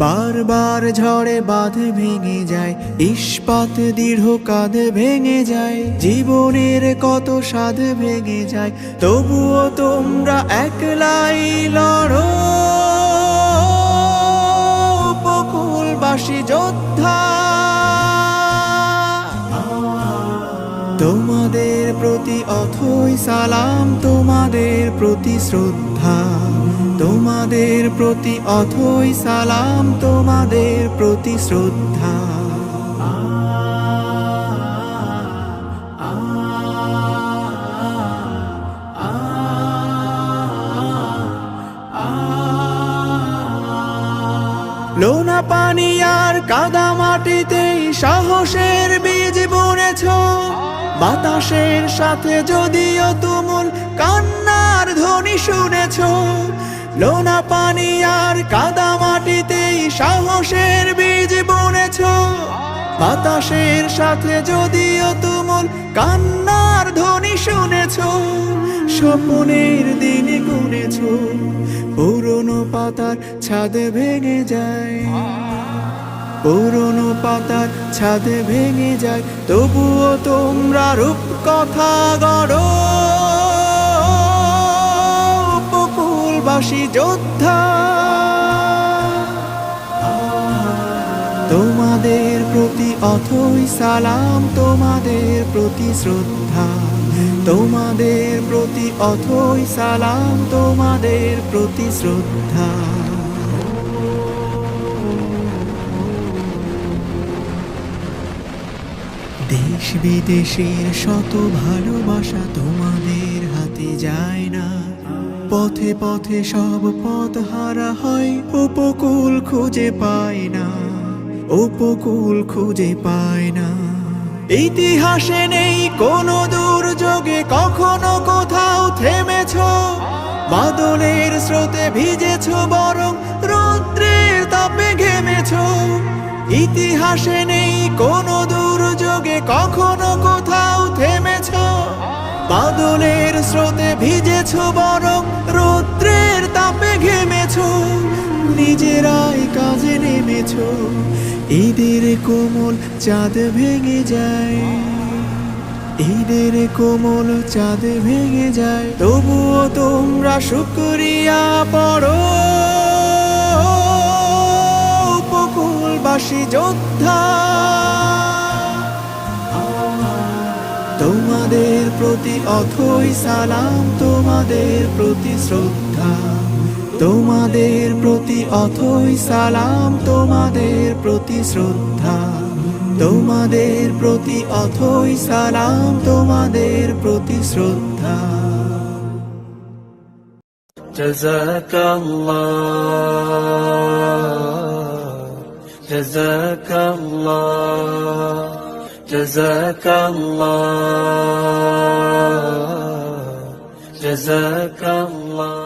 বার ঝড়ে বাঁধ ভেঙে যায়, ইস্পাত দৃঢ় কাঁধ ভেঙে যায়, জীবনের কত স্বাদ ভেঙে যায়, তবুও তোমরা একলাই লড়ো। উপকূলবাসী যোদ্ধা, তোমাদের প্রতি অথই সালাম, তোমাদের প্রতি শ্রদ্ধা। তোমাদের প্রতি অথই সালাম, তোমাদের প্রতি শ্রদ্ধা। লোনা পানি আর কাদা মাটিতেই সাহসের বীজ বুনেছ। বাতাসের সাথে যদিও তুমুল কান্নার ধ্বনি শুনেছ। লোনা পানি আর কাদা মাটিতেই সাহসের বীজ বুনেছ। বাতাসের সাথে যদিও তুমুল কান্নার ধ্বনি শুনেছ, স্বপ্নের দিন গুনেছ, পুরনো পাতার ছাদে ভেঙে যায়। পুরনো পাতার ছাদে ভেঙে যায়, তবুও তোমরা রূপ কথা গড়ো। উপকূলবাসী যোদ্ধা। তোমাদের প্রতি অথই সালাম, তোমাদের প্রতি শ্রদ্ধা। তোমাদের প্রতি অথই সালাম, তোমাদের প্রতি শ্রদ্ধা। দেশ বিদেশের শত ভালোবাসা না পথে পথে সব পথ হারা হয়, উপকূল খুঁজে পায় না, উপকূল খুঁজে পায় না। ইতিহাসে নেই কোনো দুর্যোগে, কখনো কোথাও থেমেছ, বাদলের স্রোতে ভিজেছ, বরং রৌদ্রের তাপে ঘেমেছ। ইতিহাসে নেই কোনো দুর্যোগে, কখনো কোথাও থেমেছ, বাদলের স্রোতে ভিজেছ বরং রৌদ্রের তাপে ঘেমেছ, নিজেরাই কাজে নেমেছ, ঈদের কোমল চাঁদ ভেঙে যায়। ঈদের কোমল চাঁদ ভেঙে যায়, তবুও তোমরা শুক্রিয়া পড়ো। উপকূলবাসী যোদ্ধা তোমাদের প্রতি অথই সালাম তোমাদের প্রতি শ্রদ্ধা তোমাদের প্রতি অথই সালাম তোমাদের প্রতি শ্রদ্ধা তোমাদের প্রতি অথই সালাম তোমাদের প্রতি শ্রদ্ধা جزاك الله جزاك الله جزاك الله جزاك الله